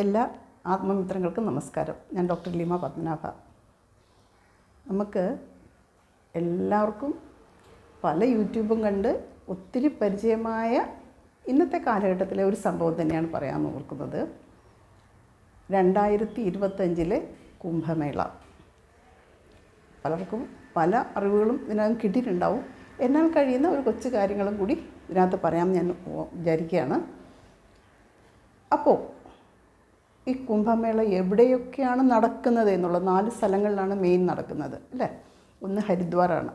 എല്ലാ ആത്മമിത്രങ്ങൾക്കും നമസ്കാരം. ഞാൻ ഡോക്ടർ ലീമ പത്മനാഭ. നമുക്ക് എല്ലാവർക്കും പല യൂട്യൂബും കണ്ട് ഒത്തിരി പരിചയമായ ഇന്നത്തെ കാലഘട്ടത്തിലെ ഒരു സംഭവം തന്നെയാണ് പറയാൻ ഓർക്കുന്നത്. രണ്ടായിരത്തി ഇരുപത്തഞ്ചിലെ കുംഭമേള. പലർക്കും പല അറിവുകളും ഇതിനകം കിട്ടിയിട്ടുണ്ടാവും. എന്നാൽ കഴിയുന്ന ഒരു കൊച്ചു കാര്യങ്ങളും കൂടി ഇതിനകത്ത് പറയാമെന്ന് ഞാൻ വിചാരിക്കുകയാണ്. അപ്പോൾ ഈ കുംഭമേള എവിടെയൊക്കെയാണ് നടക്കുന്നത് എന്നുള്ള നാല് സ്ഥലങ്ങളിലാണ് മെയിൻ നടക്കുന്നത് അല്ലേ? ഒന്ന് ഹരിദ്വാറാണ്.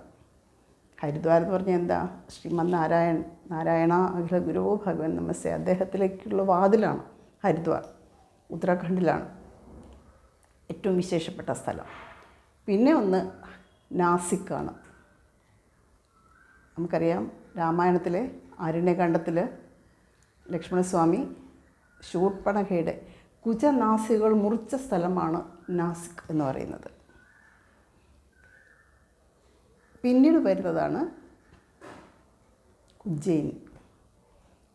ഹരിദ്വാർ എന്ന് പറഞ്ഞാൽ എന്താ? ശ്രീമന് നാരായൺ നാരായണ അഖില ഗുരുവോ ഭഗവൻ നമസ്തേ. അദ്ദേഹത്തിലേക്കുള്ള വാതിലാണ് ഹരിദ്വാർ. ഉത്തരാഖണ്ഡിലാണ് ഏറ്റവും വിശേഷപ്പെട്ട സ്ഥലം. പിന്നെ ഒന്ന് നാസിക്കാണ്. നമുക്കറിയാം രാമായണത്തിലെ ആരണ്യകാണ്ഡത്തിൽ ലക്ഷ്മണസ്വാമി ശൂർപ്പണഖയുടെ കുജനാസികൾ മുറിച്ച സ്ഥലമാണ് നാസിക് എന്ന് പറയുന്നത്. പിന്നീട് വരുന്നതാണ് ഉജ്ജയിൻ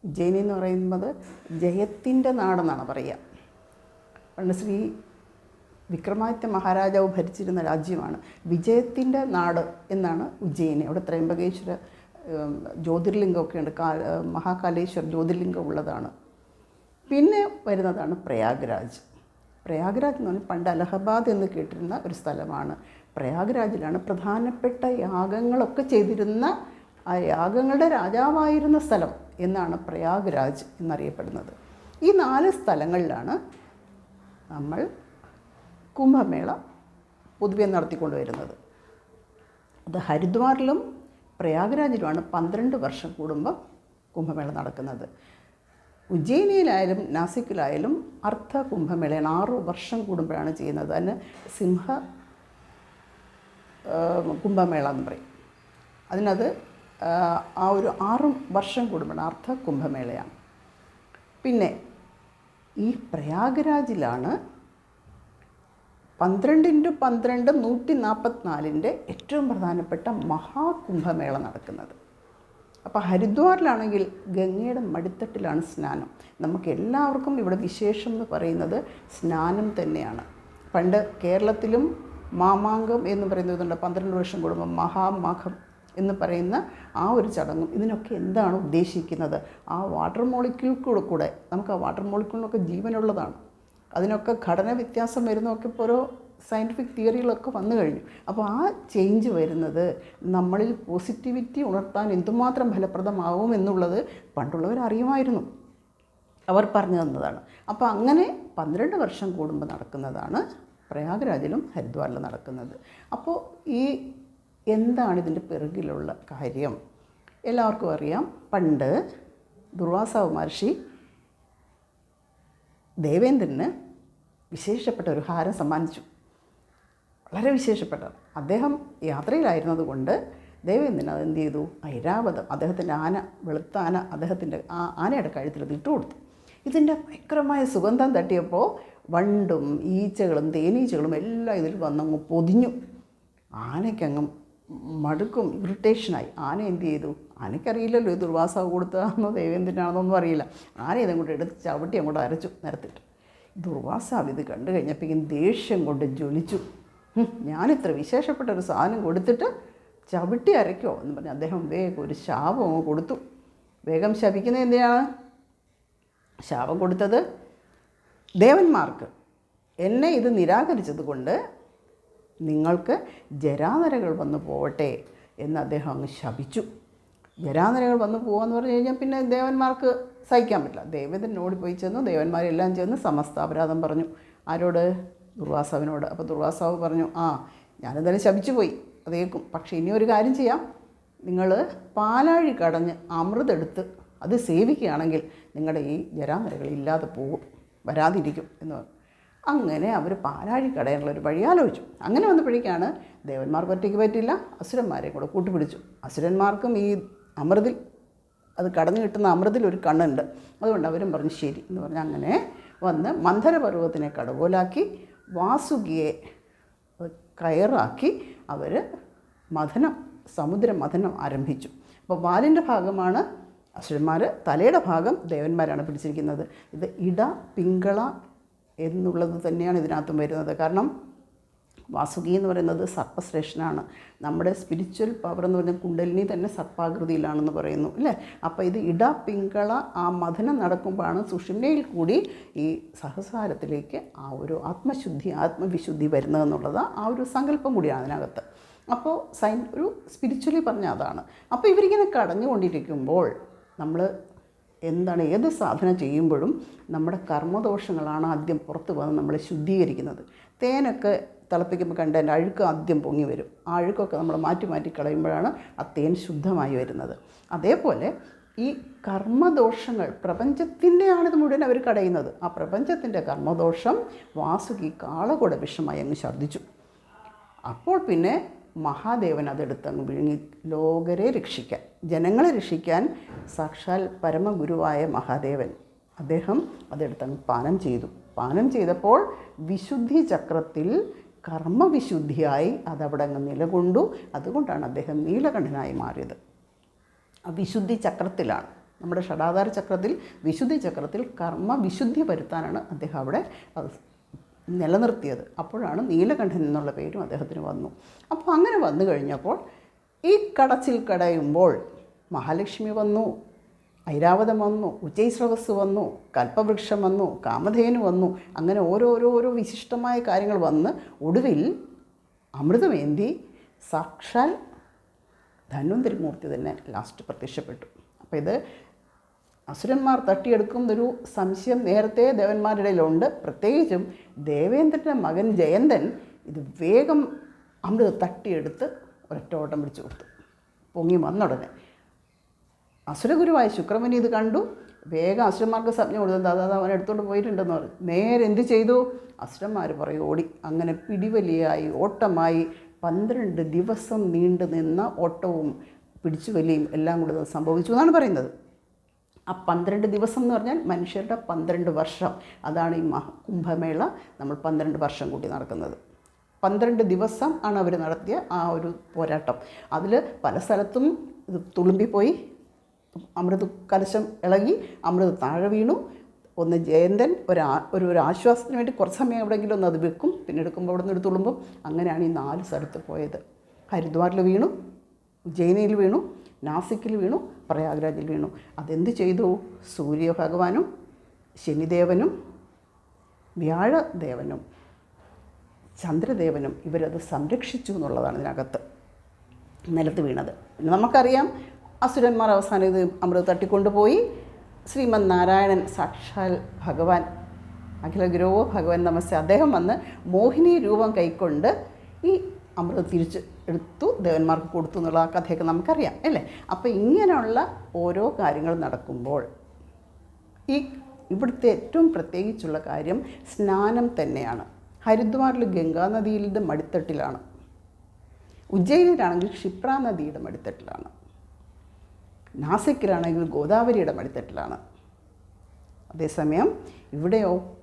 ഉജ്ജയിൻ എന്ന് പറയുന്നത് ജയത്തിന്റെ നാടെന്നാണ് പറയുക. പണ്ട് ശ്രീ വിക്രമാദിത്യ മഹാരാജാവ് ഭരിച്ചിരുന്ന രാജ്യമാണ്. വിജയത്തിന്റെ നാട് എന്നാണ് ഉജ്ജയിനി. അവിടെ ത്രയംബകേശ്വര ജ്യോതിർലിംഗമൊക്കെയുണ്ട്. കാ മഹാകാലേശ്വർ ജ്യോതിർലിംഗം ഉള്ളതാണ്. പിന്നെ വരുന്നതാണ് പ്രയാഗ്രാജ്. പ്രയാഗ്രാജ് എന്ന് പറഞ്ഞാൽ പണ്ട് അലഹബാദ് എന്ന് കേട്ടിരുന്ന ഒരു സ്ഥലമാണ്. പ്രയാഗ്രാജിലാണ് പ്രധാനപ്പെട്ട യാഗങ്ങളൊക്കെ ചെയ്തിരുന്ന ആ യാഗങ്ങളുടെ രാജാവായിരുന്ന സ്ഥലം എന്നാണ് പ്രയാഗ്രാജ് എന്നറിയപ്പെടുന്നത്. ഈ നാല് സ്ഥലങ്ങളിലാണ് നമ്മൾ കുംഭമേള പൊതുവെ നടത്തിക്കൊണ്ടുവരുന്നത്. അത് ഹരിദ്വാറിലും പ്രയാഗ്രാജിലുമാണ് പന്ത്രണ്ട് വർഷം കൂടുമ്പോൾ കുംഭമേള നടക്കുന്നത്. ഉജ്ജയിനിയിലായാലും നാസിക്കിലായാലും അർദ്ധ കുംഭമേളയാണ് ആറ് വർഷം കൂടുമ്പോഴാണ് ചെയ്യുന്നത്. അതിന് സിംഹ കുംഭമേള എന്ന് പറയും. അതിനത് ആ, ഒരു ആറ് വർഷം കൂടുമ്പോഴാണ് അർദ്ധ കുംഭമേളയാണ് പിന്നെ ഈ പ്രയാഗരാജിലാണ് പന്ത്രണ്ട് ഇന്റു പന്ത്രണ്ട് നൂറ്റി നാൽപ്പത്തിനാലിന്റെ ഏറ്റവും പ്രധാനപ്പെട്ട മഹാകുംഭമേള നടക്കുന്നത്. അപ്പോൾ ഹരിദ്വാറിലാണെങ്കിൽ ഗംഗയുടെ മടിത്തട്ടിലാണ് സ്നാനം. നമുക്ക് എല്ലാവർക്കും ഇവിടെ വിശേഷം എന്ന് പറയുന്നത് സ്നാനം തന്നെയാണ്. പണ്ട് കേരളത്തിലും മാമാങ്കം എന്ന് പറയുന്നതുണ്ട് പന്ത്രണ്ട് വർഷം കൂടുമ്പോൾ മഹാമാഘം എന്ന് പറയുന്ന ആ ഒരു ചടങ്ങും ഇതിനൊക്കെ എന്താണ് ഉദ്ദേശിക്കുന്നത്? ആ വാട്ടർ മോളിക്യൂൾ കൂടെ നമുക്ക് ആ വാട്ടർ മോളിക്യൂളിനൊക്കെ ജീവനുള്ളതാണ്. അതിനൊക്കെ ഘടന വ്യത്യാസം വരുന്നതൊക്കെ ഇപ്പോൾ ഓരോ സയന്റിഫിക് തിയറികളൊക്കെ വന്നു കഴിഞ്ഞു. അപ്പോൾ ആ ചേഞ്ച് വരുന്നത് നമ്മളിൽ പോസിറ്റിവിറ്റി ഉണർത്താൻ എന്തുമാത്രം ഫലപ്രദമാവും എന്നുള്ളത് പണ്ടുള്ളവർ അറിയുമായിരുന്നു. അവർ പറഞ്ഞു തന്നതാണ്. അപ്പോൾ അങ്ങനെ പന്ത്രണ്ട് വർഷം കൂടുമ്പോൾ നടക്കുന്നതാണ് പ്രയാഗ്രാജിലും ഹരിദ്വാറിലും നടക്കുന്നത്. അപ്പോൾ ഈ എന്താണ് ഇതിന്റെ പിറകിലുള്ള കാര്യം? എല്ലാവർക്കും അറിയാം. പണ്ട് ദുർവാസാവ് മഹർഷി ദേവേന്ദ്രന് വിശേഷപ്പെട്ട ഒരു ഹാരം സമ്മാനിച്ചു. വളരെ വിശേഷപ്പെട്ടത്. അദ്ദേഹം യാത്രയിലായിരുന്നത് കൊണ്ട് ദേവേന്ദ്രൻ അത് എന്ത് ചെയ്തു? ഐരാവതം അദ്ദേഹത്തിന്റെ ആന വെളുത്ത ആന അദ്ദേഹത്തിന്റെ ആ ആനയുടെ കഴുത്തിൽ ഇട്ടു കൊടുത്തു. ഇതിന്റെ ഭയങ്കരമായ സുഗന്ധം തട്ടിയപ്പോൾ വണ്ടും ഈച്ചകളും തേനീച്ചകളും എല്ലാം ഇതിൽ വന്നങ്ങ് പൊതിഞ്ഞു. ആനയ്ക്കങ്ങ് മടുക്കും ഇറിറ്റേഷനായി. ആന എന്ത് ചെയ്തു? ആനയ്ക്കറിയില്ലല്ലോ ഇത് ദുർവാസാവ് കൊടുത്തതാണെന്നോ ദേവേന്ദ്രനാണെന്നൊന്നും അറിയില്ല. ആന ഇതങ്ങോട്ട് എടുത്ത് ചവിട്ടി അങ്ങോട്ട് അരച്ചു നിരത്തിട്ട് ദുർവാസാവ് ഇത് കണ്ടു കഴിഞ്ഞപ്പോൾ ദേഷ്യം കൊണ്ട് ജ്വലിച്ചു. "ഹും, ഞാനിത്ര വിശേഷപ്പെട്ട ഒരു സാധനം കൊടുത്തിട്ട് ചവിട്ടി അരയ്ക്കോ എന്ന് പറഞ്ഞ് അദ്ദേഹം വേഗം ഒരു ശാപം കൊടുത്തു. വേഗം ശപിക്കുന്നത് എന്തിനാണ്? ശാപം കൊടുത്തത് ദേവന്മാർക്ക്. എന്നെ ഇത് നിരാകരിച്ചത് കൊണ്ട് നിങ്ങൾക്ക് ജരാനരകൾ വന്നു പോവട്ടെ എന്ന് അദ്ദേഹം അങ്ങ് ശപിച്ചു. ജരാനരകൾ വന്നു പോകാന്ന് പറഞ്ഞു കഴിഞ്ഞാൽ പിന്നെ ദേവന്മാർക്ക് സഹിക്കാൻ പറ്റില്ല. ദേവേന്ദ്രൻ ഓടിപ്പോയി ചെന്നു ദേവന്മാരെല്ലാം ചെന്ന് സമസ്താപരാധം പറഞ്ഞു. ആരോട്? ദുർവാസാവിനോട്. അപ്പോൾ ദുർവാസാവ് പറഞ്ഞു ആ ഞാനെന്തായാലും ശപിച്ചു പോയി അതേക്കും പക്ഷേ ഇനി ഒരു കാര്യം ചെയ്യാം. നിങ്ങൾ പാലാഴി കടഞ്ഞ് അമൃതെടുത്ത് അത് സേവിക്കുകയാണെങ്കിൽ നിങ്ങളുടെ ഈ ജരാനരകൾ ഇല്ലാതെ പോകും വരാതിരിക്കും എന്ന് പറഞ്ഞു. അങ്ങനെ അവർ പാലാഴി കടയാനുള്ള ഒരു വഴി ആലോചിച്ചു. അങ്ങനെ വന്നപ്പോഴേക്കാണ് ദേവന്മാർക്ക് ഒറ്റയ്ക്ക് പറ്റില്ല അസുരന്മാരെ കൂടെ കൂട്ടുപിടിച്ചു അസുരന്മാർക്കും ഈ അമൃതിൽ അത് കടന്നു കിട്ടുന്ന അമൃതിൽ ഒരു കണ്ണുണ്ട്. അതുകൊണ്ട് അവരും പറഞ്ഞു ശരി എന്ന് പറഞ്ഞ്. അങ്ങനെ വന്ന് മന്ധരപർവത്തിനെ കടകോലാക്കി വാസുകിയെ കയറാക്കി അവർ മഥനം സമുദ്ര മഥനം ആരംഭിച്ചു. അപ്പോൾ വാലിന്റെ ഭാഗമാണ് അസുരന്മാർ തലയുടെ ഭാഗം ദേവന്മാരാണ് പിടിച്ചിരിക്കുന്നത്. ഇത് ഇട പിങ്കള എന്നുള്ളത് തന്നെയാണ് ഇതിനകത്തും വരുന്നത്. കാരണം വാസുകി എന്ന് പറയുന്നത് സർപ്പശ്രേഷ്ഠനാണ്. നമ്മുടെ സ്പിരിച്വൽ പവർ എന്ന് പറയുന്നത് കുണ്ടലിനി തന്നെ സർപ്പാകൃതിയിലാണെന്ന് പറയുന്നു അല്ലേ? അപ്പോൾ ഇത് ഇട പിങ്കള ആ മഥനം നടക്കുമ്പോഴാണ് സുഷിമ്നയിൽ കൂടി ഈ സഹസാരത്തിലേക്ക് ആ ഒരു ആത്മശുദ്ധി ആത്മവിശുദ്ധി വരുന്നതെന്നുള്ളത് ആ ഒരു സങ്കല്പം കൂടിയാണ് അതിനകത്ത്. അപ്പോൾ സൈൻ ഒരു സ്പിരിച്വലി പറഞ്ഞ അതാണ്. അപ്പോൾ ഇവരിങ്ങനെ കടഞ്ഞുകൊണ്ടിരിക്കുമ്പോൾ നമ്മൾ എന്താണ് ഏത് സാധന ചെയ്യുമ്പോഴും നമ്മുടെ കർമ്മദോഷങ്ങളാണ് ആദ്യം പുറത്ത് വന്ന് നമ്മളെ ശുദ്ധീകരിക്കുന്നത്. തേനൊക്കെ തിളപ്പിക്കുമ്പോൾ കണ്ട അതിന്റെ അഴുക്ക് ആദ്യം പൊങ്ങി വരും. ആ അഴുക്കൊക്കെ നമ്മൾ മാറ്റി മാറ്റി കളയുമ്പോഴാണ് ആ തേൻ ശുദ്ധമായി വരുന്നത്. അതേപോലെ ഈ കർമ്മദോഷങ്ങൾ പ്രപഞ്ചത്തിന്റെയാണിത് മുഴുവൻ അവർ കടയുന്നത്. ആ പ്രപഞ്ചത്തിന്റെ കർമ്മദോഷം വാസുകി കാളകൂട വിഷമായി അങ്ങ് ഛർദ്ദിച്ചു. അപ്പോൾ പിന്നെ മഹാദേവൻ അതെടുത്തങ്ങ് വിഴുങ്ങി ലോകരെ രക്ഷിക്കാൻ ജനങ്ങളെ രക്ഷിക്കാൻ സാക്ഷാൽ പരമഗുരുവായ മഹാദേവൻ അദ്ദേഹം അതെടുത്തങ്ങ് പാനം ചെയ്തു. പാനം ചെയ്തപ്പോൾ വിശുദ്ധി ചക്രത്തിൽ കർമ്മവിശുദ്ധിയായി അതവിടെ അങ്ങ് നിലകൊണ്ടു. അതുകൊണ്ടാണ് അദ്ദേഹം നീലകണ്ഠനായി മാറിയത്. ആ വിശുദ്ധി ചക്രത്തിലാണ്. നമ്മുടെ ഷടാധാര ചക്രത്തിൽ വിശുദ്ധി ചക്രത്തിൽ കർമ്മവിശുദ്ധി വരുത്താനാണ് അദ്ദേഹം അവിടെ നിലനിർത്തിയത്. അപ്പോഴാണ് നീലകണ്ഠൻ എന്നുള്ള പേരും അദ്ദേഹത്തിന് വന്നു. അപ്പോൾ അങ്ങനെ വന്നു കഴിഞ്ഞപ്പോൾ ഈ കടച്ചിൽ കടയുമ്പോൾ മഹാലക്ഷ്മി വന്നു. ഐരാവതം വന്നു ഉച്ചൈസ്രവസ് വന്നു കൽപ്പവൃക്ഷം വന്നു കാമധേനു വന്നു അങ്ങനെ ഓരോരോ ഓരോ വിശിഷ്ടമായ കാര്യങ്ങൾ വന്ന് ഒടുവിൽ അമൃതമേന്തി സാക്ഷാൽ ധന്വന്തരിമൂർത്തി തന്നെ ലാസ്റ്റ് പ്രത്യക്ഷപ്പെട്ടു. അപ്പോൾ ഇത് അസുരന്മാർ തട്ടിയെടുക്കുന്നൊരു സംശയം നേരത്തെ ദേവന്മാരുടെ ഇടയിലുണ്ട് പ്രത്യേകിച്ചും ദേവേന്ദ്രന്റെ മകൻ ജയന്തൻ ഇത് വേഗം അമൃത് തട്ടിയെടുത്ത് ഒരൊറ്റ ഓട്ടം പിടിച്ചു കൊടുത്തു. പൊങ്ങി വന്നുടനെ അസുരഗുരുവായ ശുക്രമുനി ഇത് കണ്ടു. വേഗം അസുരന്മാർക്ക് സംജ്ഞ കൊടുത്തു. അതായത് അവൻ എടുത്തുകൊണ്ട് പോയിട്ടുണ്ടെന്ന് പറഞ്ഞു. നേരെ എന്ത് ചെയ്തു? അസുരന്മാർ പറയും ഓടി. അങ്ങനെ പിടിവലിയായി ഓട്ടമായി. പന്ത്രണ്ട് ദിവസം നീണ്ടു നിന്ന ഓട്ടവും പിടിച്ചുവലിയും എല്ലാം കൂടി സംഭവിച്ചു എന്നാണ് പറയുന്നത്. ആ പന്ത്രണ്ട് ദിവസം എന്ന് പറഞ്ഞാൽ മനുഷ്യരുടെ പന്ത്രണ്ട് വർഷം. അതാണ് ഈ മഹ കുംഭമേള നമ്മൾ പന്ത്രണ്ട് വർഷം കൂടി നടക്കുന്നത്. പന്ത്രണ്ട് ദിവസം ആണ് അവർ നടത്തിയ ആ ഒരു പോരാട്ടം. അതിൽ പല സ്ഥലത്തും ഇത് തുളുമ്പിപ്പോയി. അമൃത് കലശം ഇളകി അമൃത് താഴെ വീണു. ഒന്ന് ജയന്തൻ ഒരു ഒരു ഒരു ആശ്വാസത്തിന് വേണ്ടി കുറച്ച് സമയം എവിടെയെങ്കിലും ഒന്ന് അത് വെക്കും. പിന്നെ എടുക്കുമ്പോൾ അവിടെ നിന്ന് എടുത്ത് തുളുമ്പും അങ്ങനെയാണ് ഈ നാല് സ്ഥലത്ത് പോയത്. ഹരിദ്വാറിൽ വീണു ഉജ്ജയിനിയിൽ വീണു നാസിക്കിൽ വീണു പ്രയാഗ്രാജിൽ വീണു. അതെന്ത് ചെയ്തു? സൂര്യഭഗവാനും ശനിദേവനും വ്യാഴദേവനും ചന്ദ്രദേവനും ഇവരത് സംരക്ഷിച്ചു എന്നുള്ളതാണ് ഇതിനകത്ത് നിലത്ത് വീണത്. പിന്നെ നമുക്കറിയാം അസുരന്മാർ അവസാനം ഇത് അമൃത് തട്ടിക്കൊണ്ടുപോയി. ശ്രീമന് നാരായണൻ സാക്ഷാൽ ഭഗവാൻ. അഖില ഗുരുവോ ഭഗവാൻ നമസ്തേ. അദ്ദേഹം വന്ന് മോഹിനി രൂപം കൈക്കൊണ്ട് ഈ അമൃത് തിരിച്ച് എടുത്തു ദേവന്മാർക്ക് കൊടുത്തു എന്നുള്ള ആ കഥയൊക്കെ നമുക്കറിയാം അല്ലേ? അപ്പോൾ ഇങ്ങനെയുള്ള ഓരോ കാര്യങ്ങൾ നടക്കുമ്പോൾ ഈ ഇവിടുത്തെ ഏറ്റവും പ്രത്യേകിച്ചുള്ള കാര്യം സ്നാനം തന്നെയാണ്. ഹരിദ്വാറിൽ ഗംഗാനദിയിലെ മടിത്തട്ടിലാണ്. ഉജ്ജയിനിലാണെങ്കിൽ ക്ഷിപ്ര നദിയുടെ മടിത്തട്ടിലാണ്. നാസിക്കിലാണെങ്കിൽ ഗോദാവരിയുടെ മടിത്തട്ടിലാണ് അതേസമയം ഇവിടെയോ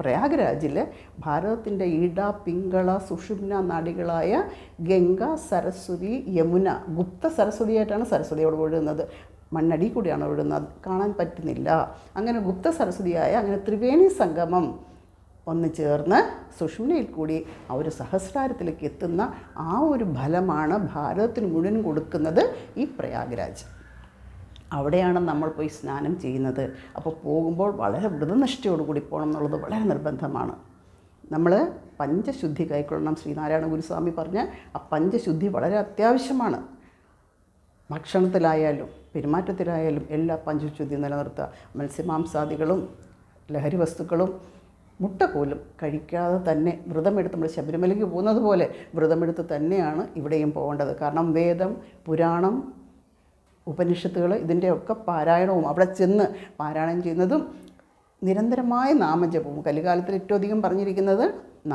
പ്രയാഗ്രാജിൽ ഭാരതത്തിന്റെ ഇട പിങ്കള സുഷുമ്ന നാടികളായ ഗംഗ സരസ്വതി യമുന ഗുപ്ത സരസ്വതിയായിട്ടാണ് സരസ്വതി അവിടെ ഒഴുകുന്നത്. മണ്ണടി കൂടിയാണ് ഒഴുകുന്നത്. കാണാൻ പറ്റുന്നില്ല. അങ്ങനെ ഗുപ്ത സരസ്വതിയായ അങ്ങനെ ത്രിവേണി സംഗമം ഒന്ന് ചേർന്ന് സുഷുമ്നയിൽ കൂടി ആ ഒരു സഹസ്രാരത്തിലേക്ക് എത്തുന്ന ആ ഒരു ഫലമാണ് ഭാരതത്തിന് മുഴുവൻ കൊടുക്കുന്നത് ഈ പ്രയാഗ്രാജ്. അവിടെയാണ് നമ്മൾ പോയി സ്നാനം ചെയ്യുന്നത്. അപ്പോൾ പോകുമ്പോൾ വളരെ വ്രതനിഷ്ഠയോടുകൂടി പോകണം എന്നുള്ളത് വളരെ നിർബന്ധമാണ്. നമ്മൾ പഞ്ചശുദ്ധി കൈക്കൊള്ളണം ശ്രീനാരായണ ഗുരുസ്വാമി പറഞ്ഞ ആ പഞ്ചശുദ്ധി വളരെ അത്യാവശ്യമാണ്. ഭക്ഷണത്തിലായാലും പെരുമാറ്റത്തിലായാലും എല്ലാ പഞ്ചശുദ്ധി നിലനിർത്തുക. മത്സ്യമാംസാദികളും ലഹരി വസ്തുക്കളും മുട്ട പോലും കഴിക്കാതെ തന്നെ വ്രതമെടുത്ത് നമ്മൾ ശബരിമലയ്ക്ക് പോകുന്നത് പോലെ വ്രതമെടുത്ത് തന്നെയാണ് ഇവിടെയും പോകേണ്ടത്. കാരണം വേദം പുരാണം ഉപനിഷത്തുകൾ ഇതിന്റെയൊക്കെ പാരായണവും അവിടെ ചെന്ന് പാരായണം ചെയ്യുന്നതും നിരന്തരമായ നാമജപവും. കലികാലത്തിൽ ഏറ്റവും അധികം പറഞ്ഞിരിക്കുന്നത്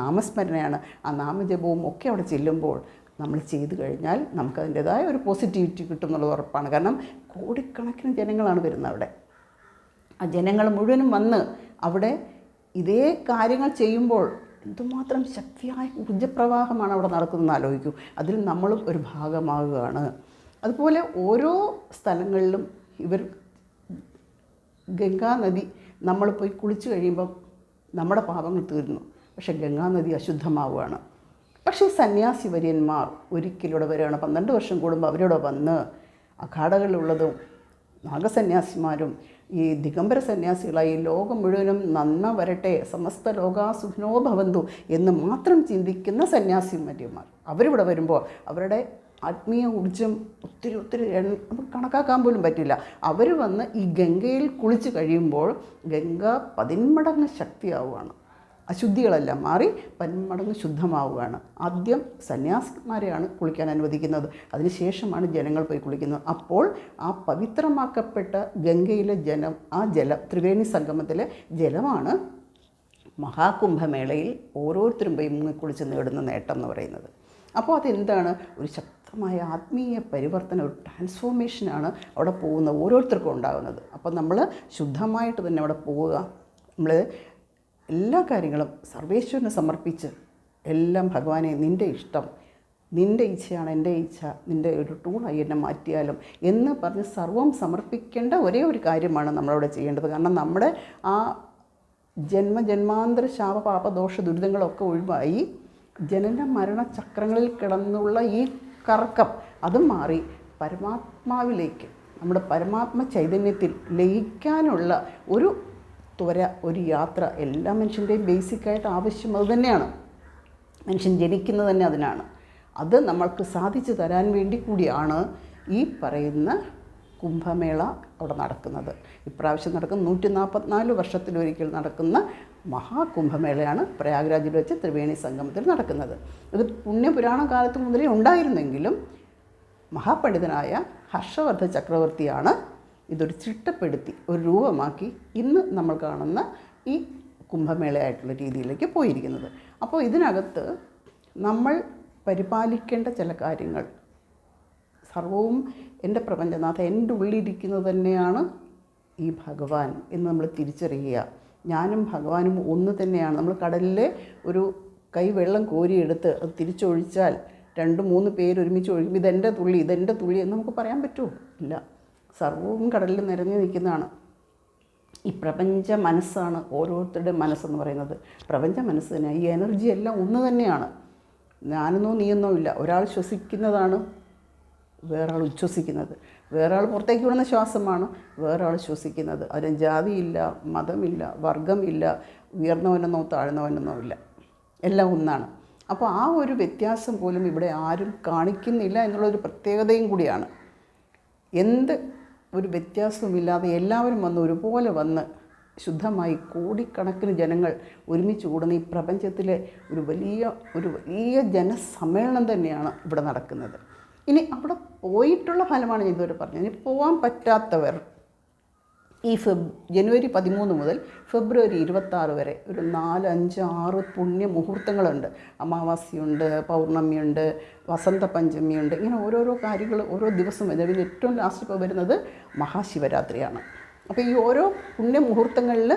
നാമസ്മരണയാണ്. ആ നാമജപവും ഒക്കെ അവിടെ ചെല്ലുമ്പോൾ നമ്മൾ ചെയ്തു കഴിഞ്ഞാൽ നമുക്കതിന്റെതായ ഒരു പോസിറ്റിവിറ്റി കിട്ടും എന്നുള്ളത് ഉറപ്പാണ്. കാരണം കോടിക്കണക്കിന് ജനങ്ങളാണ് വരുന്നത് അവിടെ. ആ ജനങ്ങൾ മുഴുവനും വന്ന് അവിടെ ഇതേ കാര്യങ്ങൾ ചെയ്യുമ്പോൾ എന്തുമാത്രം ശക്തിയായ ഊർജപ്രവാഹമാണ് അവിടെ നടക്കുന്നതെന്ന് ആലോചിക്കൂ. അതിൽ നമ്മളും ഒരു ഭാഗമാകുകയാണ് അതുപോലെ ഓരോ സ്ഥലങ്ങളിലും ഇവർ ഗംഗാ നദി നമ്മൾ പോയി കുളിച്ചു കഴിയുമ്പം നമ്മുടെ പാപങ്ങൾ തീരുന്നു പക്ഷേ ഗംഗാനദി അശുദ്ധമാവുകയാണ്. പക്ഷേ സന്യാസി വര്യന്മാർ ഒരിക്കലൂടെ വരികയാണ്. പന്ത്രണ്ട് വർഷം കൂടുമ്പോൾ അവരോട് വന്ന് അഖാടകളിലുള്ളതും നാഗസന്യാസിമാരും ഈ ദിഗംബര സന്യാസികളായി ലോകം മുഴുവനും നന്മ വരട്ടെ സമസ്ത ലോകാസുഖനോ ഭവന്തു എന്ന് മാത്രം ചിന്തിക്കുന്ന സന്യാസിമാര്യന്മാർ അവരിവിടെ വരുമ്പോൾ അവരുടെ ആത്മീയ ഊർജം ഒത്തിരി ഒത്തിരി കണക്കാക്കാൻ പോലും പറ്റില്ല. അവർ വന്ന് ഈ ഗംഗയിൽ കുളിച്ച് കഴിയുമ്പോൾ ഗംഗ പതിന്മടങ്ങ് ശക്തിയാവുകയാണ്. അശുദ്ധികളെല്ലാം മാറി പന്മടങ്ങ് ശുദ്ധമാവുകയാണ്. ആദ്യം സന്യാസിമാരെയാണ് കുളിക്കാൻ അനുവദിക്കുന്നത്. അതിനുശേഷമാണ് ജനങ്ങൾ പോയി കുളിക്കുന്നത്. അപ്പോൾ ആ പവിത്രമാക്കപ്പെട്ട ഗംഗയിലെ ജലം ആ ജലം ത്രിവേണി സംഗമത്തിലെ ജലമാണ് മഹാകുംഭമേളയിൽ ഓരോരുത്തരും പോയി മുങ്ങിക്കുളിച്ച് നേടുന്ന നേട്ടം എന്ന് പറയുന്നത്. അപ്പോൾ അതെന്താണ്? ഒരു ശക്തമായ ആത്മീയ പരിവർത്തനം ഒരു ട്രാൻസ്ഫോർമേഷനാണ് അവിടെ പോകുന്ന ഓരോരുത്തർക്കും ഉണ്ടാകുന്നത്. അപ്പോൾ നമ്മൾ ശുദ്ധമായിട്ട് തന്നെ അവിടെ പോവുക. നമ്മൾ എല്ലാ കാര്യങ്ങളും സർവേശ്വരന് സമർപ്പിച്ച് എല്ലാം ഭഗവാനെ നിന്റെ ഇഷ്ടം നിന്റെ ഇച്ഛയാണ് എന്റെ ഇച്ഛ നിന്റെ ഒരു ടൂളായി എന്നെ മാറ്റിയാലും എന്ന് പറഞ്ഞ് സർവം സമർപ്പിക്കേണ്ട ഒരേ ഒരു കാര്യമാണ് നമ്മളവിടെ ചെയ്യേണ്ടത്. കാരണം നമ്മുടെ ആ ജന്മജന്മാന്തര ശാപ പാപ ദോഷ ദുരിതങ്ങളൊക്കെ ഒഴിവായി ജനന മരണ ചക്രങ്ങളിൽ കിടന്നുള്ള ഈ കറക്കം അതും മാറി പരമാത്മാവിലേക്ക് നമ്മുടെ പരമാത്മ ചൈതന്യത്തിൽ ലയിക്കാനുള്ള ഒരു ത്വര ഒരു യാത്ര എല്ലാ മനുഷ്യന്റെയും ബേസിക്കായിട്ട് ആവശ്യം അത് തന്നെയാണ്. മനുഷ്യൻ ജനിക്കുന്നത് തന്നെ അതിനാണ്. അത് നമ്മൾക്ക് സാധിച്ചു തരാൻ വേണ്ടി കൂടിയാണ് ഈ പറയുന്ന കുംഭമേള അവിടെ നടക്കുന്നത്. ഇപ്രാവശ്യം നടക്കുന്ന നൂറ്റി നാൽപ്പത്തിനാല് വർഷത്തിലൊരിക്കൽ നടക്കുന്ന മഹാകുംഭമേളയാണ് പ്രയാഗ്രാജിൽ വെച്ച് ത്രിവേണി സംഗമത്തിൽ നടക്കുന്നത്. ഇത് പുണ്യപുരാണ കാലത്ത് മുതലേ ഉണ്ടായിരുന്നെങ്കിലും മഹാപണ്ഡിതനായ ഹർഷവർദ്ധ ചക്രവർത്തിയാണ് ഇതൊരു ചിട്ടപ്പെടുത്തി ഒരു രൂപമാക്കി ഇന്ന് നമ്മൾ കാണുന്ന ഈ കുംഭമേളയായിട്ടുള്ള രീതിയിലേക്ക് പോയിരിക്കുന്നത്. അപ്പോൾ ഇതിനകത്ത് നമ്മൾ പരിപാലിക്കേണ്ട ചില കാര്യങ്ങൾ സർവവും എന്റെ പ്രപഞ്ചനാഥ എന്റെ ഉള്ളിലിരിക്കുന്നത് തന്നെയാണ് ഈ ഭഗവാൻ എന്ന് നമ്മൾ തിരിച്ചറിയുക. ഞാനും ഭഗവാനും ഒന്ന് തന്നെയാണ്. നമ്മൾ കടലിലെ ഒരു കൈ വെള്ളം കോരിയെടുത്ത് അത് തിരിച്ചൊഴിച്ചാൽ രണ്ട് മൂന്ന് പേര് ഒരുമിച്ച് ഒഴിക്കുമ്പോൾ ഇതെന്റെ തുള്ളി ഇതെന്റെ തുള്ളി എന്ന് നമുക്ക് പറയാൻ പറ്റുമോ? ഇല്ല. സർവവും കടലിൽ നിറഞ്ഞു നിൽക്കുന്നതാണ്. ഈ പ്രപഞ്ച മനസ്സാണ് ഓരോരുത്തരുടെ മനസ്സെന്ന് പറയുന്നത്. പ്രപഞ്ച മനസ്സ് തന്നെ ഈ എനർജി എല്ലാം ഒന്ന് തന്നെയാണ്. ഞാനെന്നോ നീയെന്നോ ഇല്ല. ഒരാൾ ശ്വസിക്കുന്നതാണ് വേറൊരാൾ ഉച്ഛ്വസിക്കുന്നത് വേറൊരാൾ പുറത്തേക്ക് വിടുന്ന ശ്വാസമാണ് വേറൊരാൾ ശ്വസിക്കുന്നത്. അതിന് ജാതിയില്ല മതമില്ല വർഗമില്ല ഉയർന്നവനെന്നോ താഴ്ന്നവനെന്നോ ഇല്ല. എല്ലാം ഒന്നാണ്. അപ്പോൾ ആ ഒരു വ്യത്യാസം പോലും ഇവിടെ ആരും കാണിക്കുന്നില്ല എന്നുള്ളൊരു പ്രത്യേകതയും കൂടിയാണ്. എന്ത് ഒരു വ്യത്യാസവുമില്ലാതെ എല്ലാവരും വന്ന് ഒരുപോലെ വന്ന് ശുദ്ധമായി കോടിക്കണക്കിന് ജനങ്ങൾ ഒരുമിച്ച് കൂടുന്ന ഈ പ്രപഞ്ചത്തിലെ ഒരു വലിയ ഒരു വലിയ ജനസമ്മേളനം തന്നെയാണ് ഇവിടെ നടക്കുന്നത്. ഇനി അവിടെ പോയിട്ടുള്ള ഫലമാണ് ഞാൻ ഇതുവരെ പറഞ്ഞത്. ഇനി പോകാൻ പറ്റാത്തവർ ഈ ഫെബ് ജനുവരി പതിമൂന്ന് മുതൽ ഫെബ്രുവരി ഇരുപത്താറ് വരെ ഒരു നാല് അഞ്ച് ആറ് പുണ്യ മുഹൂർത്തങ്ങളുണ്ട്. അമാവാസിയുണ്ട് പൗർണമിയുണ്ട് വസന്ത പഞ്ചമിയുണ്ട്. ഇങ്ങനെ ഓരോരോ കാര്യങ്ങൾ ഓരോ ദിവസം വരുന്നത് ഏറ്റവും ലാസ്റ്റ് ഇപ്പോൾ വരുന്നത് മഹാശിവരാത്രിയാണ്. അപ്പോൾ ഈ ഓരോ പുണ്യ മുഹൂർത്തങ്ങളിൽ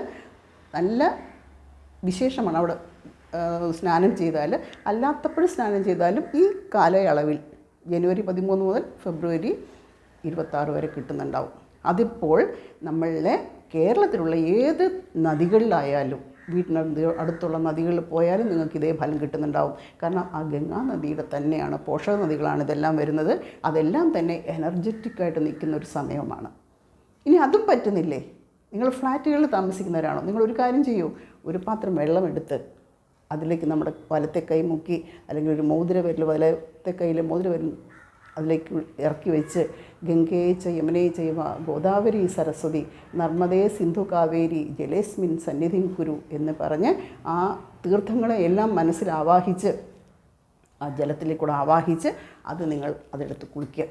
നല്ല വിശേഷമാണ് അവിടെ സ്നാനം ചെയ്താൽ. അല്ലാത്തപ്പോഴും സ്നാനം ചെയ്താലും ഈ കാലയളവിൽ ജനുവരി പതിമൂന്ന് മുതൽ ഫെബ്രുവരി ഇരുപത്താറ് വരെ കിട്ടുന്നുണ്ടാവും. അതിപ്പോൾ നമ്മളുടെ കേരളത്തിലുള്ള ഏത് നദികളിലായാലും വീട്ടിനടുത്ത് അടുത്തുള്ള നദികളിൽ പോയാലും നിങ്ങൾക്ക് ഇതേ ഫലം കിട്ടുന്നുണ്ടാവും. കാരണം ആ ഗംഗാ നദിയുടെ തന്നെയാണ് പോഷക നദികളാണ് ഇതെല്ലാം വരുന്നത്. അതെല്ലാം തന്നെ എനർജറ്റിക്കായിട്ട് നിൽക്കുന്ന ഒരു സമയമാണ്. ഇനി അതും പറ്റുന്നില്ലേ? നിങ്ങൾ ഫ്ലാറ്റുകളിൽ താമസിക്കുന്നവരാണോ? നിങ്ങൾ ഒരു കാര്യം ചെയ്യൂ. ഒരു പാത്രം വെള്ളമെടുത്ത് അതിലേക്ക് നമ്മുടെ വലത്തെ കൈ മുക്കി അല്ലെങ്കിൽ ഒരു മോതിര വരൽ വലത്തെ കയ്യിലെ മോതിര വിരൽ അതിലേക്ക് ഇറക്കി വെച്ച് ഗംഗയെ ച യമുനയെ ചൈവ ഗോദാവരി സരസ്വതി നർമ്മദേ സിന്ധു കാവേരി ജലേസ്മിൻ സന്നിധിം കുരു എന്ന് പറഞ്ഞ് ആ തീർത്ഥങ്ങളെ എല്ലാം മനസ്സിൽ ആവാഹിച്ച് ആ ജലത്തിലേക്കൂടെ ആവാഹിച്ച് അത് നിങ്ങൾ അതെടുത്ത് കുളിക്കുക.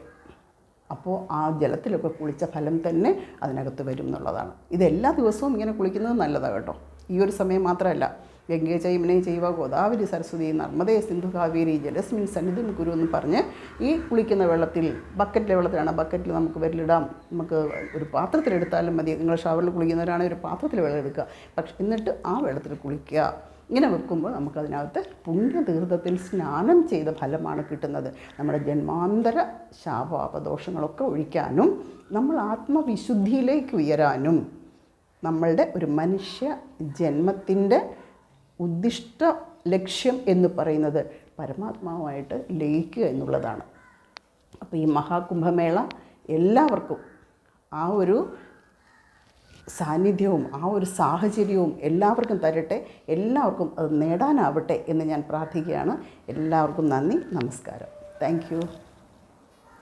അപ്പോൾ ആ ജലത്തിലൊക്കെ കുളിച്ച ഫലം തന്നെ അതിനകത്ത് വരും എന്നുള്ളതാണ്. ഇതെല്ലാ ദിവസവും ഇങ്ങനെ കുളിക്കുന്നത് നല്ലതാണ് കേട്ടോ. ഈ ഒരു സമയം മാത്രമല്ല. ഗംഗയെ ചൈമനെ ചെയ്യുക ഗോദാവരി സരസ്വതി നർമ്മദേ സിന്ധു കാവേരി ജലസ്മിൻ സന്നിധിൻ ഗുരു എന്ന് പറഞ്ഞ് ഈ കുളിക്കുന്ന വെള്ളത്തിൽ ബക്കറ്റിലെ വെള്ളത്തിലാണ് ബക്കറ്റിൽ നമുക്ക് വിരലിടാം. നമുക്ക് ഒരു പാത്രത്തിലെടുത്താലും മതി. നിങ്ങൾ ഷവറിൽ കുളിക്കുന്നവരാണെങ്കിൽ ഒരു പാത്രത്തിൽ വെള്ളം എടുക്കുക. പക്ഷെ എന്നിട്ട് ആ വെള്ളത്തിൽ കുളിക്കുക. ഇങ്ങനെ വെക്കുമ്പോൾ നമുക്കതിനകത്ത് പുണ്യതീർത്ഥത്തിൽ സ്നാനം ചെയ്ത ഫലമാണ് കിട്ടുന്നത്. നമ്മുടെ ജന്മാന്തര ശാപാപദോഷങ്ങളൊക്കെ ഒഴിക്കാനും നമ്മൾ ആത്മവിശുദ്ധിയിലേക്ക് ഉയരാനും നമ്മളുടെ ഒരു മനുഷ്യ ജന്മത്തിന്റെ ഉദ്ദിഷ്ട ലക്ഷ്യം എന്ന് പറയുന്നത് പരമാത്മാവുമായിട്ട് ലയിക്കുക എന്നുള്ളതാണ്. അപ്പോൾ ഈ മഹാകുംഭമേള എല്ലാവർക്കും ആ ഒരു സാന്നിധ്യവും ആ ഒരു സാഹചര്യവും എല്ലാവർക്കും തരട്ടെ എല്ലാവർക്കും അത് നേടാനാവട്ടെ എന്ന് ഞാൻ പ്രാർത്ഥിക്കുകയാണ്. എല്ലാവർക്കും നന്ദി നമസ്കാരം. താങ്ക്